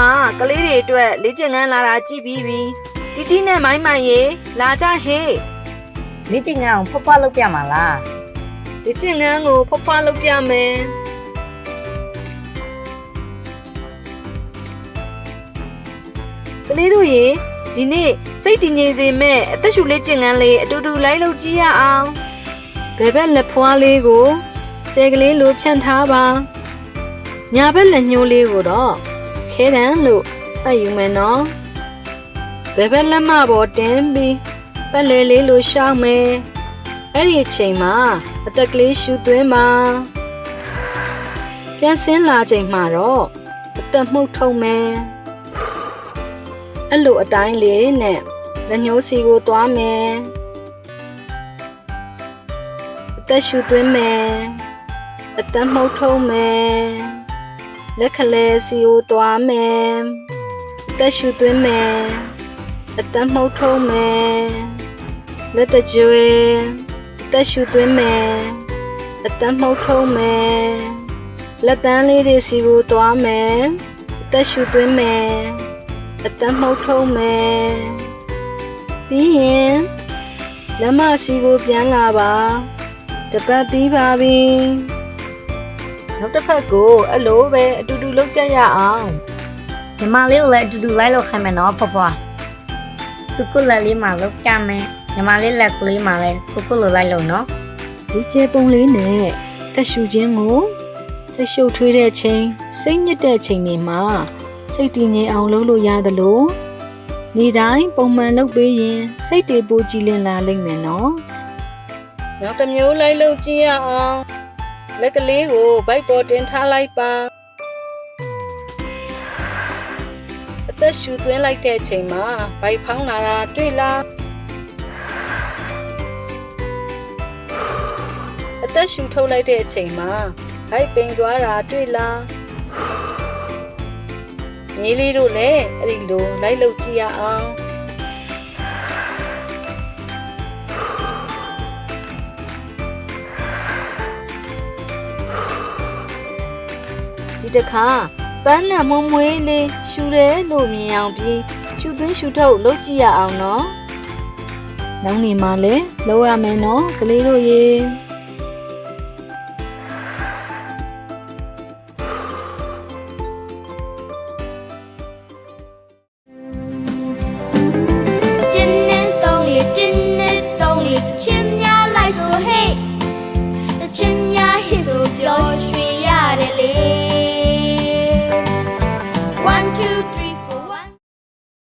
ပြီးပြီးမှကလေးတွေအတွက်လေ့ကျင့်ခန်းလာတာကြည့်ပြီးပြီတီတီနဲ့မိုင်းမိုင်ရေလာကြဟေးလေ့ကျင့်ခန်းအောင်ဖွားဖွားလုပ်ပြမှာလားလေ့ကျင့်ခန်းကိုဖွားဖွားလုပ်ပြမယ်ကလေးတို့ရေဒီနေ့စိတ်တည်ငြိမ်စေမဲ့အသက်ရှူလေ့ကျင့်ခန်းလေးအတူတူလိုက်လုပ်ကြည့်ရအောင်ဘယ်ဘက်လက်ဖွားလေးကိုကျဲကလေးလိုဖြန့်ထားပါညာဘက်လက်ညှိုးလေးကိုတော့ ခဲတန်းလို့အပ်ယူမယ်နော်ဘယ်ဘက်လက်မပေါ်တင်းပြီးပက်လေလေးလိုရှောက်မယ်အဲ့ဒီအချိန်မှာအသက်ကလေးရှူသွင်းပါပြန်ဆင်းလာချိန်မှာတော့အသက်မှုတ်ထုံမယ်အဲ့လိုအတိုင်းလေးနဲ့လက်ညှိုးစီကိုသွားမယ်အသက်ရှူသွင်းမယ်အသက်မှုတ်ထုံမယ် လက်ခလဲစီကိုသွားမယ်အသက်ရှူသွင်းမယ်အသက်မှုတ်ထုံမယ်လက်တကြွယ်အသက်ရှူသွင်းမယ်အသက်မှုတ်ထုံမယ်လက်တန်းလေးတွေစီကိုသွားမယ်အသက်ရှူသွင်းမယ်အသက်မှုတ်ထုံမယ်ပြီးရင်လက်မစီကိုပြန်လာပါတပတ်ပြီးပါပြီ နောက်တစ်ဖက်ကိုအဲ့လိုပဲအတူတူလုပ်ကြရအောင်ညီမလေးကိုလည်းအတူတူလိုက်လုပ်ခိုင်းမယ်နော်ဖွားဖွားကုကုလက်လေးမှာလုပ်ကြမယ်ညီမလေးလက်ကလေးမှာလည်းကုကုလိုလိုက်လုပ်နော်ဒီကျဲပုံလေးနဲ့တက်ရှူခြင်းကိုစိတ်ရှုပ်ထွေးတဲ့ချိန်စိတ်ညစ်တဲ့ချိန်တွေမှာစိတ်တည်ငြိမ်အောင်လုပ်လို့ရသလိုနေ့တိုင်းပုံမှန်လုပ်ပေးရင်စိတ်တွေပိုကြည်လင်လာလိမ့်မယ်နော်နောက်တစ်မျိုးလိုက်လုပ်ကြည့်ရအောင် လက်ကလေးကိုဘိုက်ပေါ်တင်ထားလိုက်ပါအသက်ရှူသွင်းလိုက်တဲ့ချိန်မှာဘိုက်ဖောင်းလာတာတွေ့လားအသက်ရှူထုတ်လိုက်တဲ့အချိန်မှာဟိုက်ပိန်သွားတာတွေ့လားမြေးလေးတို့လည်းအဲ့ဒီလိုလိုက်လုပ်ကြည့်ရအောင် တစ်ခါပန်းနဲ့မွမွေးလေးရှူတယ်လို့မြင်အောင်ပြီးရှူသွင်းရှူထုတ်လုပ်ကြည့်ရအောင်နော်နောက်နေမှာလဲလောက်ရမယ်နော်ကလေးတို့ရေ